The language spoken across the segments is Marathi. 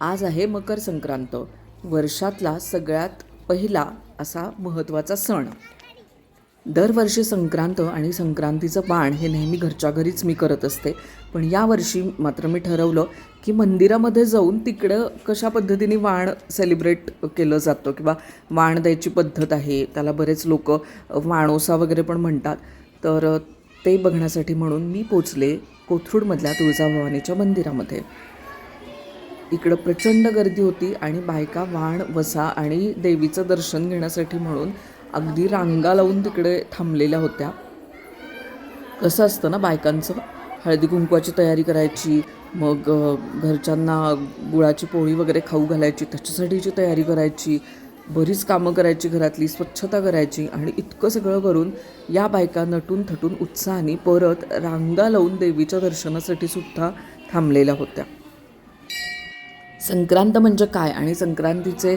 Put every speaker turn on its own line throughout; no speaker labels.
आज आहे मकर संक्रांत. वर्षातला सगळ्यात पहिला असा महत्त्वाचा सण. दरवर्षी संक्रांत आणि संक्रांतीचं बाण हे नेहमी घरच्या घरीच मी करत असते. पण यावर्षी मात्र मी ठरवलं की मंदिरामध्ये जाऊन तिकडं कशा पद्धतीने वाण सेलिब्रेट केलं जातं किंवा वाण द्यायची पद्धत आहे त्याला बरेच लोक वाणोसा वगैरे पण म्हणतात. तर ते बघण्यासाठी म्हणून मी पोचले कोथरूडमधल्या तुळजाभवानीच्या मंदिरामध्ये. इकडं प्रचंड गर्दी होती आणि बायका वाण वसा आणि देवीचं दर्शन घेण्यासाठी म्हणून अगदी रांगा लावून तिकडे थांबलेल्या होत्या. कसं असतं ना बायकांचं? हळदी कुंकवाची तयारी करायची मग घरच्यांना गुळाची पोळी वगैरे खाऊ घालायची त्याच्यासाठीची तयारी करायची बरीच कामं करायची घरातली स्वच्छता करायची आणि इतकं सगळं करून या बायका नटून थटून उत्साहाने परत रांगा लावून देवीच्या दर्शनासाठी सुद्धा थांबलेल्या होत्या. संक्रांत म्हणजे काय आणि संक्रांतीचे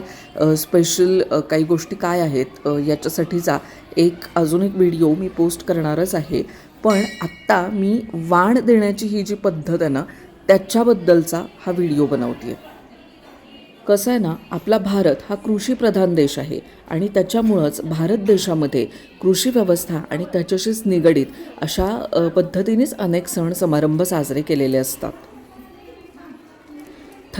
स्पेशल काही गोष्टी काय आहेत याच्यासाठीचा एक अजून एक व्हिडिओ मी पोस्ट करणारच आहे. पण आत्ता मी वाण देण्याची ही जी पद्धत आहे ना त्याच्याबद्दलचा हा व्हिडिओ बनवते कसं आहे ना आपला भारत हा कृषीप्रधान देश आहे आणि त्याच्यामुळंच भारत देशामध्ये कृषी व्यवस्था आणि त्याच्याशीच निगडीत अशा पद्धतीनेच अनेक सण समारंभ साजरे केलेले असतात.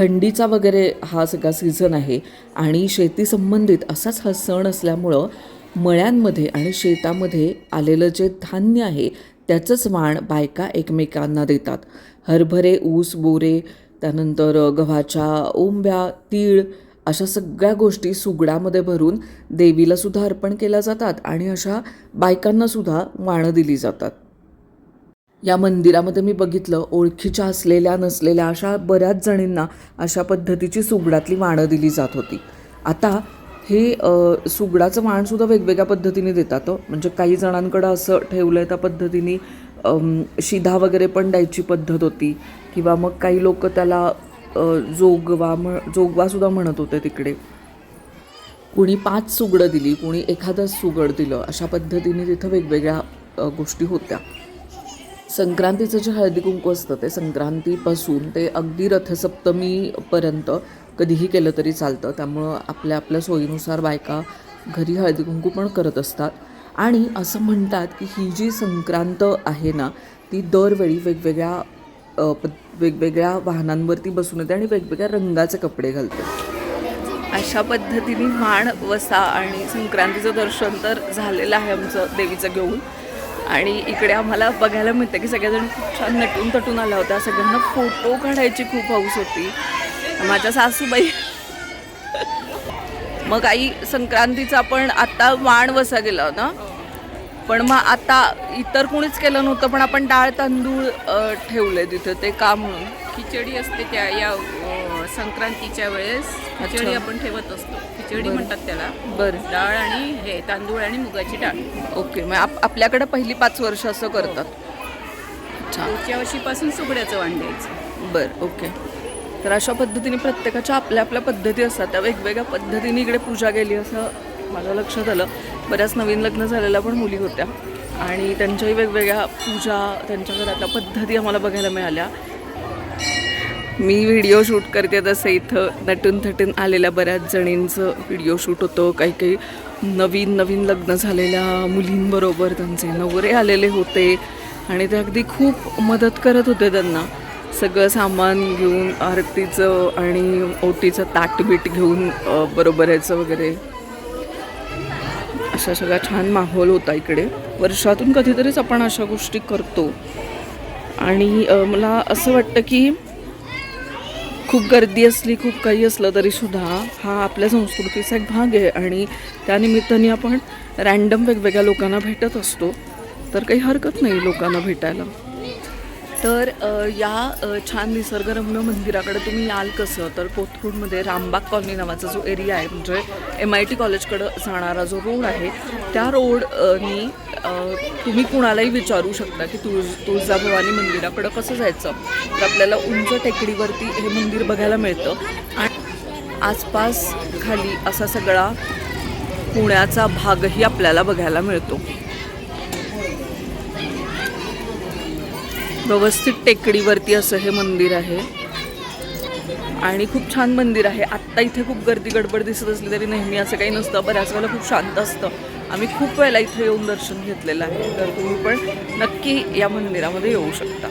थंडीचा वगैरे हा सगळा सीझन आहे आणि शेती संबंधित असाच हा सण असल्यामुळं मळ्यांमध्ये आणि शेतामध्ये आलेलं जे धान्य आहे त्याचंच वाण बायका एकमेकांना देतात. हरभरे ऊस बोरे त्यानंतर गव्हाच्या ओंब्या तीळ अशा सगळ्या गोष्टी सुगडामध्ये भरून देवीलासुद्धा अर्पण केल्या जातात आणि अशा बायकांनासुद्धा वाणं दिली जातात. या मंदिरामध्ये मी बघितलं ओळखीच्या असलेल्या नसलेल्या अशा बऱ्याच जणींना अशा पद्धतीची सुगडातली वाणं दिली जात होती. आता हे सुगडाचं वाणसुद्धा वेगवेगळ्या पद्धतीने देतात हो. म्हणजे काही जणांकडं असं ठेवलं आहे त्या पद्धतीने शिधा वगैरे पण द्यायची पद्धत होती. किंवा मग काही लोक त्याला जोगवा म्हण जोगवासुद्धा म्हणत होते तिकडे. कुणी पाच सुगडं दिली कुणी एखादंच सुगड दिलं अशा पद्धतीने तिथं वेगवेगळ्या गोष्टी होत्या. संक्रांतीचं जे हळदी कुंकू असतं ते संक्रांतीपासून ते अगदी रथसप्तमीपर्यंत कधीही केलं तरी चालतं. त्यामुळं आपल्या आपल्या सोयीनुसार बायका घरी हळदी कुंकू पण करत असतात. आणि असं म्हणतात की ही जी संक्रांत आहे ना ती दरवेळी वेगवेगळ्या वेगवेगळ्या वाहनांवरती बसून येते आणि वेगवेगळ्या रंगाचे कपडे घालते. अशा पद्धतीने माण वसा आणि संक्रांतीचं दर्शन तर झालेलं आहे आमचं देवीचं घेऊन. आणि इकडे आम्हाला बघायला मिळतं की सगळेजण खूप छान नटून तटून आल्या होत्या. सगळ्यांना फोटो काढायची खूप हौस होती. माझ्या सासूबाई मग आई संक्रांतीचा पण आता वाण वसा गेला ना पण मग आता इतर कोणीच केलं नव्हतं पण आपण डाळ तांदूळ ठेवले तिथे ते का म्हणून.
खिचडी असते त्या या अ, संक्रांतीच्या वेळेस खिचडी
अच्छा.
आपण ठेवत असतो. खिचडी म्हणतात त्याला.
बरं.
डाळ आणि हे तांदूळ आणि मुगाची डाळ.
ओके मग आप आपल्याकडे पहिली पाच वर्ष असं करतात. अच्छा.
पुढच्या वर्षीपासून सुगड्याचं वाण द्यायचं.
बरं ओके. तर अशा पद्धतीने प्रत्येकाच्या आपल्या आपल्या पद्धती असतात. त्या वेगवेगळ्या पद्धतीने इकडे पूजा केली असं माझ्या लक्षात आलं. बऱ्याच नवीन लग्न झालेल्या पण मुली होत्या. आणि त्यांच्याही वेगवेगळ्या पूजा त्यांच्या घरातल्या पद्धती आम्हाला बघायला मिळाल्या. मी व्हिडिओ शूट करते तसं इथं. नटून थटून आलेल्या बऱ्याच जणींचं व्हिडिओ शूट होतं. काही काही नवीन नवीन लग्न झालेल्या मुलींबरोबर त्यांचे नवरे आलेले होते. आणि ते अगदी खूप मदत करत होते त्यांना. सगळं सामान घेऊन आरतीचं आणि ओटीचं ताटबीट घेऊन बरोबर यायचं वगैरे. अशा सगळा छान माहोल होता इकडे. वर्षातून कधीतरीच आपण अशा गोष्टी करतो. आणि मला असं वाटतं की खूप गर्दी असली खूप काही असलं तरी सुद्धा हा आपल्या संस्कृतीचा एक भाग आहे आणि त्यानिमित्ताने आपण रॅन्डम वेगवेगळ्या लोकांना भेटत असतो. तर काही हरकत नाही लोकांना भेटायला. तर या छान निसर्गरम्य मंदिराकडे तुम्ही याल कसं? तर कोथरूडमध्ये रामबाग कॉलनी नावाचा जो एरिया आहे म्हणजे एम आय टी कॉलेजकडं जाणारा जो रोड आहे त्या रोडनी तुम्ही कुणालाही विचारू शकता की तुळ तुळजाभवानी मंदिराकडं कसं जायचं? तर आपल्याला उंच टेकडीवरती हे मंदिर बघायला मिळतं. आणि आसपास खाली असा सगळा पुण्याचा भागही आपल्याला बघायला मिळतो. व्यवस्थित टेकडीवरती असं हे मंदिर आहे. आणि खूप छान मंदिर आहे. आत्ता इथे खूप गर्दी गडबड दिसत असली तरी नेहमी असं काही नसतं. बऱ्याच वेळेला खूप शांत असतं. आम्ही खूप वेळेला इथे येऊन दर्शन घेतलेलं आहे. तर तुम्ही पण नक्की या मंदिरामध्ये येऊ शकता.